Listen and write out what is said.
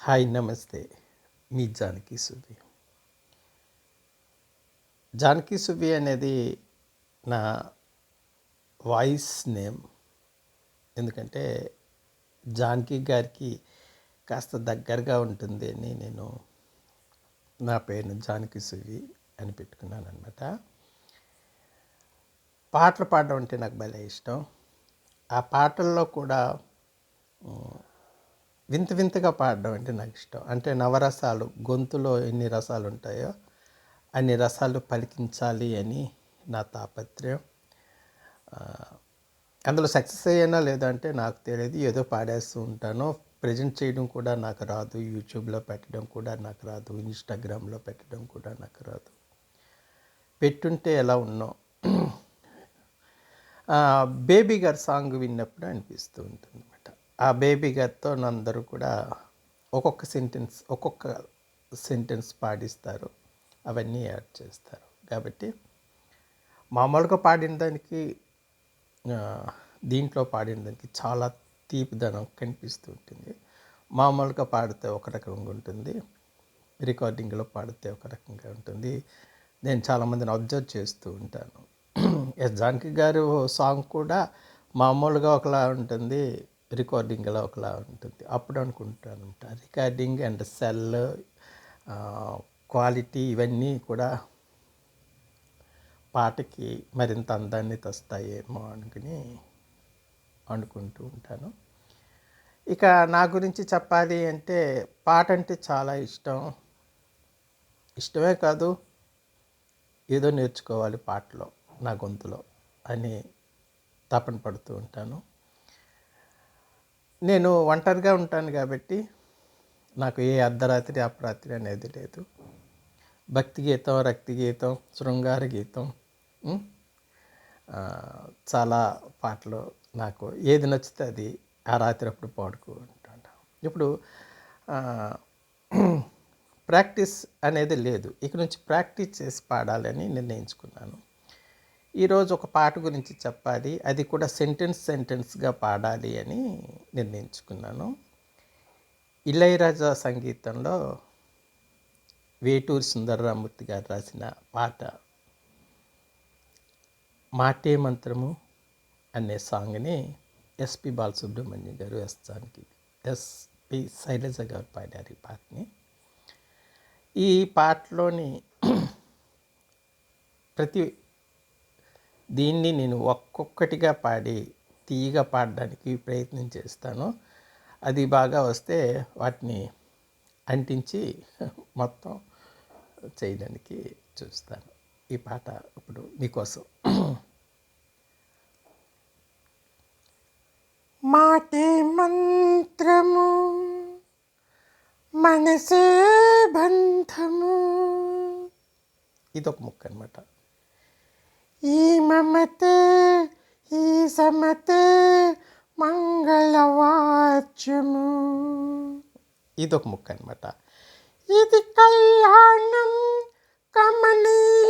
Hi నమస్తే. మీ జానకి సుబ్బి జానకి సుబ్బి అనేది నా వాయిస్ నేమ్. ఎందుకంటే జానకి గారికి కాస్త దగ్గరగా ఉంటుంది అని నేను నా పేరును జానకి సువి అని పెట్టుకున్నాను అనమాట పాటలు పాడడం అంటే నాకు భలే ఇష్టం. ఆ పాటల్లో కూడా వింత వింతగా పాడడం అంటే నాకు ఇష్టం. అంటే నవరసాలు గొంతులో ఎన్ని రసాలు ఉంటాయో అన్ని రసాలు పలికించాలి అని నా తాపత్రయం. అందులో సక్సెస్ అయ్యానా లేదంటే నాకు తెలియదు. ఏదో పాడేస్తూ ఉంటాను. ప్రజెంట్ చేయడం కూడా నాకు రాదు. యూట్యూబ్లో పెట్టడం కూడా నాకు రాదు. ఇన్స్టాగ్రామ్లో పెట్టడం కూడా నాకు రాదు. పెట్టుంటే ఎలా ఉన్నాం? బేబీ గారి సాంగ్ విన్నప్పుడు అనిపిస్తూ ఉంటుంది. ఆ బేబీ గారితో అందరూ కూడా ఒక్కొక్క సెంటెన్స్ ఒక్కొక్క సెంటెన్స్ పాడిస్తారు. అవన్నీ యాడ్ చేస్తారు. కాబట్టి మామూలుగా పాడిన దానికి దీంట్లో పాడిన దానికి చాలా తీపిదనం కనిపిస్తూ ఉంటుంది. మామూలుగా పాడితే ఒక రకంగా ఉంటుంది. రికార్డింగ్లో పాడితే ఒక రకంగా ఉంటుంది. నేను చాలామందిని అబ్జర్వ్ చేస్తూ ఉంటాను. ఎస్ జానకి గారు సాంగ్ కూడా మామూలుగా ఒకలా ఉంటుంది. రికార్డింగ్ అలా ఒకలా ఉంటుంది. అప్పుడు అనుకుంటాను రికార్డింగ్ అండ్ సెల్ క్వాలిటీ ఇవన్నీ కూడా పాటకి మరింత అందాన్ని తెస్తాయేమో అనుకుని అనుకుంటూ ఉంటాను. ఇక నా గురించి చెప్పాలి అంటే పాట అంటే చాలా ఇష్టం. ఇష్టమే కాదు ఏదో నేర్చుకోవాలి పాటలో నా గొంతులో అని తపన పడుతూ ఉంటాను. నేను ఒంటరిగా ఉంటాను కాబట్టి నాకు ఏ అర్ధరాత్రి అపరాత్రి అనేది లేదు. భక్తి గీతం రక్తి గీతం శృంగార గీతం చాలా పాటలు నాకు ఏది నచ్చితే అది ఆ రాత్రి అప్పుడు పాడుకుంటాను ఇప్పుడు ప్రాక్టీస్ అనేది లేదు. ఇక నుంచి ప్రాక్టీస్ చేసి పాడాలని నిర్ణయించుకున్నాను. ఈరోజు ఒక పాట గురించి చెప్పాలి. అది కూడా సెంటెన్స్ సెంటెన్స్గా పాడాలి అని నిర్ణయించుకున్నాను. ఇళయరాజా సంగీతంలో వేటూరి సుందరరామూర్తి గారు రాసిన పాట మాటే మంత్రము అనే సాంగ్ని ఎస్పి బాలసుబ్రహ్మణ్యం గారు ఎస్ ఎస్పి శైలజ గారు పాడారు ఈ పాటని. ఈ పాటలోని ప్రతి దీన్ని నేను ఒక్కొక్కటిగా పాడి తీయగా పాడడానికి ప్రయత్నం చేస్తాను. అది బాగా వస్తే వాటిని అంటించి మొత్తం చేయడానికి చూస్తాను. ఈ పాట ఇప్పుడు మీకోసం. మాటే మంత్రము మనసే బంధము. ఇదొక ముక్క అనమాట ఈ మమతే ఈ సమతే మంగళవాచ్యము. ఇదొక ముక్క అనమాట ఇది కళ్యాణం జీవితం